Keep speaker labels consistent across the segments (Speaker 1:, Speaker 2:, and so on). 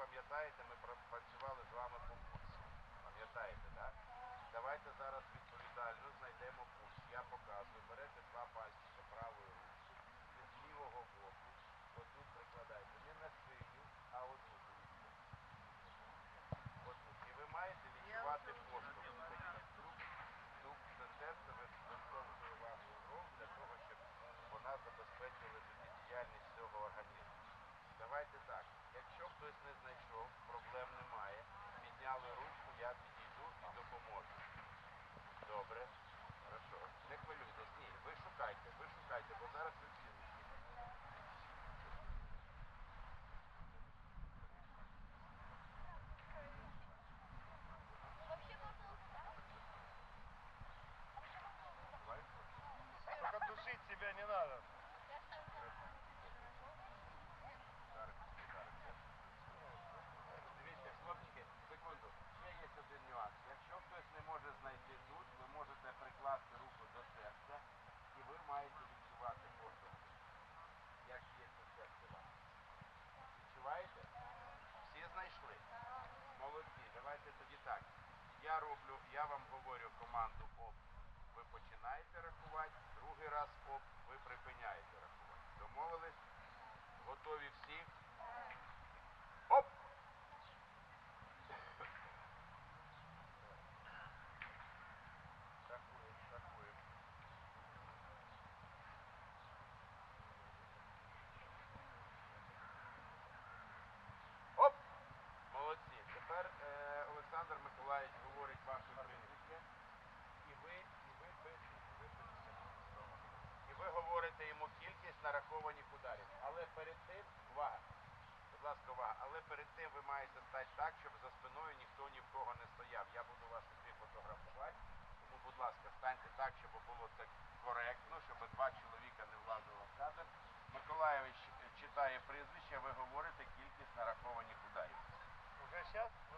Speaker 1: пам'ятаєте, ми працювали з вами по так, щоб за спиною ніхто ні в кого не стояв. Я буду вас усіх фотографувати. Тому, будь ласка, станьте так, щоб було це коректно, щоб два чоловіка не влазило в кадр. Миколаєвич е, читає прізвище, ви говорите кількість нарахованих ударів.
Speaker 2: Уже зараз?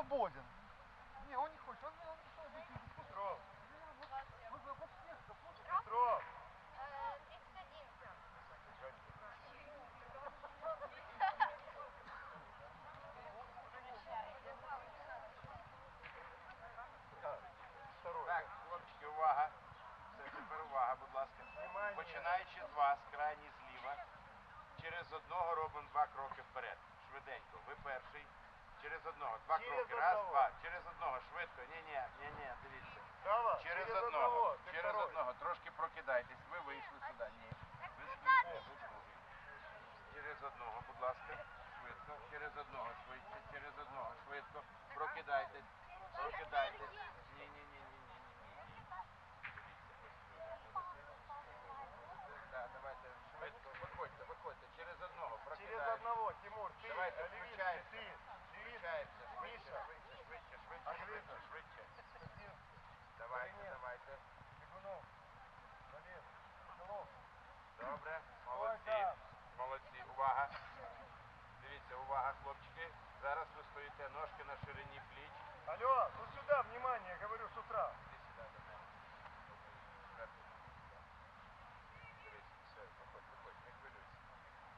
Speaker 2: свободен. Не, он не хочет. Он, он пришел. Ну, Петров. Петров.
Speaker 1: Так, хлопчики, увага. Це тепер увага, будь ласка. Починаючи з вас,
Speaker 3: крайній зліва, через
Speaker 2: одного
Speaker 3: робимо два кроки вперед. Швиденько. Ви
Speaker 2: перший
Speaker 1: через одного. Два
Speaker 2: Через
Speaker 1: кроки. Раз,
Speaker 2: одного.
Speaker 1: два. Через одного. Швидко. Ні, ні, ні, ні, дивіться.
Speaker 2: Права,
Speaker 1: Через,
Speaker 2: через
Speaker 1: одного.
Speaker 2: одного. Ти
Speaker 1: Через
Speaker 2: второй.
Speaker 1: одного. Трошки прокидайтесь. Ви вийшли сюди. Ні. Ви другий. Через одного, будь ласка. Швидко. Через одного, швидше. Через одного, швидко. Прокидайтесь. Прокидайтесь. Ні, ні, ні, ні, ні, ні, ні. Так, давайте швидко. Виходьте, виходьте. Через одного.
Speaker 2: Через
Speaker 1: Прокидайтесь.
Speaker 2: одного, Тимур, ты,
Speaker 1: Давайте,
Speaker 2: ты, Левицкий,
Speaker 1: Швидше, швидше, швидше, швидше, швидше, швидше. Давайте, давайте.
Speaker 2: Валер, Соколов.
Speaker 1: Добре,
Speaker 2: Ой,
Speaker 1: молодці,
Speaker 2: так.
Speaker 1: молодці. Увага. Дивіться, увага, хлопчики. Зараз ви стоїте ножки на ширині пліч.
Speaker 2: Алло, ну сюда, внимание, говорю с утра.
Speaker 1: Іди сюди до мене. Зверху. Дивись, все, виходь, виходь, не хвилюйся.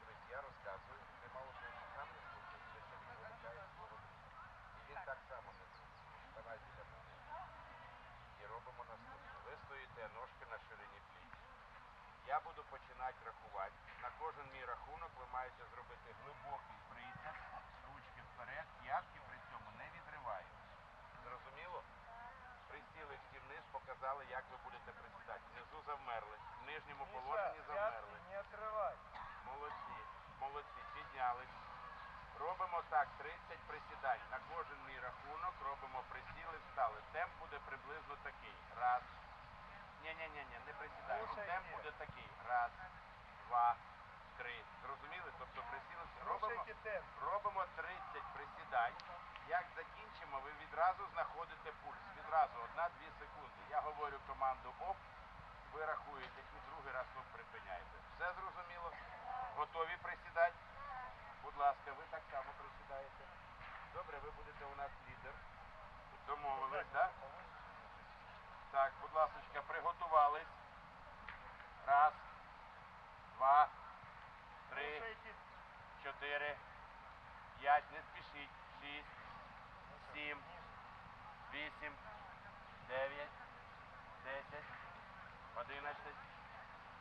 Speaker 1: Дивись, я розказую, ти мало того, що сам не слухаєш, ти ще відволікаєш свого друга. І він так само не слухає. Давай біля мене. І робимо наступне. Ви стоїте ножки на ширині пліч. Я буду починати рахувати. На кожен мій рахунок ви маєте зробити глибокий присяд, ручки вперед, п'ятки при цьому не відриваю. Зрозуміло? Присіли всі вниз, показали, як ви будете присідати. Внизу завмерли, нижньому положенні
Speaker 2: не.
Speaker 1: Молодці, молодці, піднялись. Робимо так, 30 присідань. На кожен мій рахунок робимо присіли, встали. Темп буде приблизно такий. Раз. Ні-ні-ні, не присідаємо. Темп буде такий. Раз, два, три. Зрозуміли? Тобто присіли, робимо, робимо 30 присідань. Як закінчимо, ви відразу знаходите пульс. Відразу, одна-дві секунди. Я говорю команду оп, ви рахуєте і другий раз оп припиняєте. Все зрозуміло? Готові присідати? Будь ласка, ви так само присідаєте. Добре, ви будете у нас лідер. Домовились, так? Так, будь ласка, приготувались. Раз, два, три, чотири, п'ять, не спішіть, шість, сім, вісім, дев'ять, десять, одинадцять,